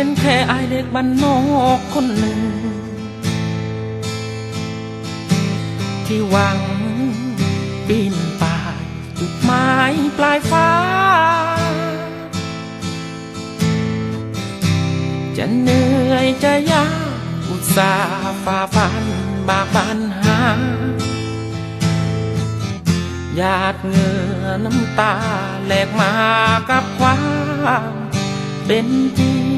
เป็นแค่อายเด็กบ้านนอกคนหนึ่ง ที่หวังบินป่ายจุดหมายปลายฟ้า จะเหนื่อยจะยากอุตส่าห์ฝ่าฟันบากบันหาหยาดเหงื่อน้ำตาแลกมากับความเป็นจริง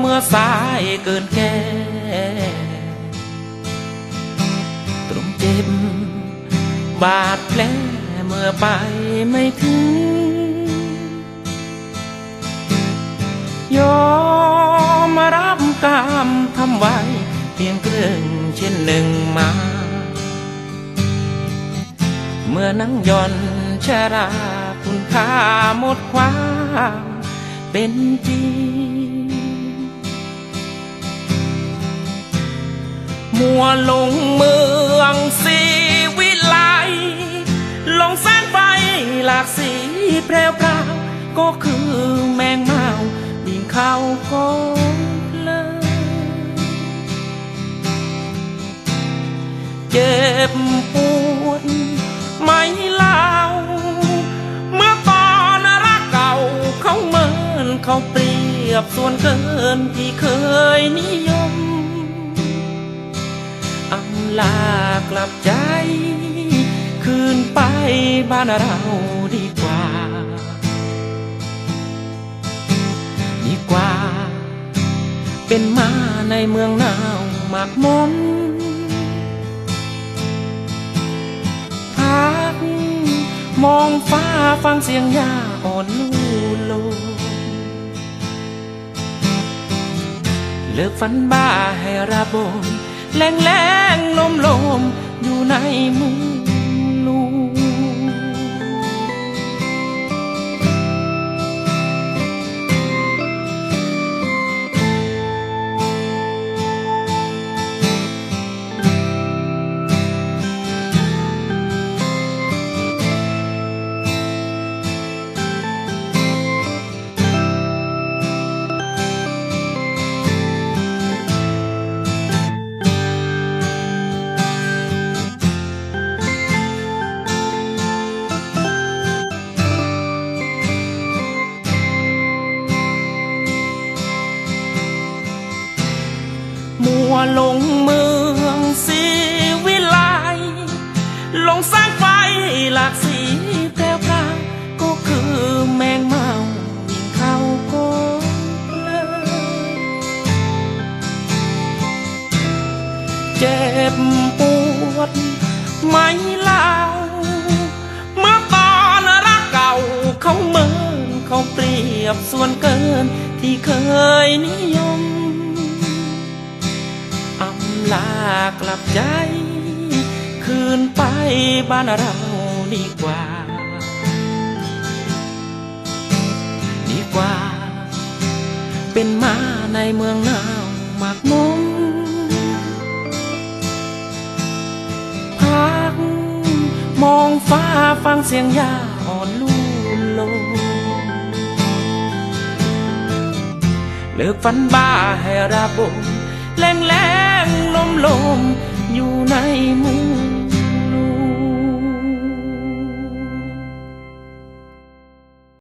เมื่อสายเกินแก่ตรงเจ็บบาดแผลเมื่อไปไม่ถึง ยอมมารับกรรมทำไว้ เพียงครึ่องเช่นหนึ่งมา เมื่อนั่งย่อนชราคุณค่าหมดความเป็นจริง มัวลงเมืองสีวิไลลงแสงไฟหลากสีแพรวพราวก็คือแมงเมาบินเข้าก็เลยเจ็บปวดไม่เล่าเมื่อตอนรักเก่าเขาเหมินเขาเปรียบส่วนเกินที่เคยนิยม อำลากลับใจ คืนไปบ้านเราดีกว่า ดีกว่า เป็นมาในเมืองหนาวหมากมนพักมองฟ้าฟังเสียงยาอ่อนลูโลเลิกฝันบ้าให้ระบม แรงแรงลมลมอยู่ในมือลูก ลงเมืองสีวิไลลงสร้างไฟหลากสีแพรวพราวก็คือแมงเมาวิ่งเข้าก็เลยเจ็บปวดไม่เล่าเมื่อตอนรักเก่าเขาเหมินเขาเปรียบส่วนเกินที่เคยนิยม ลากลับใจ คืนไปบ้านเราดีกว่า ดีกว่า เป็นมาในเมืองหนาวหมากมนพักมองฟ้าฟังเสียงยาอ่อนลูโลเลิกฝันบ้าให้ระบมแรงแรงล อยู่ในมื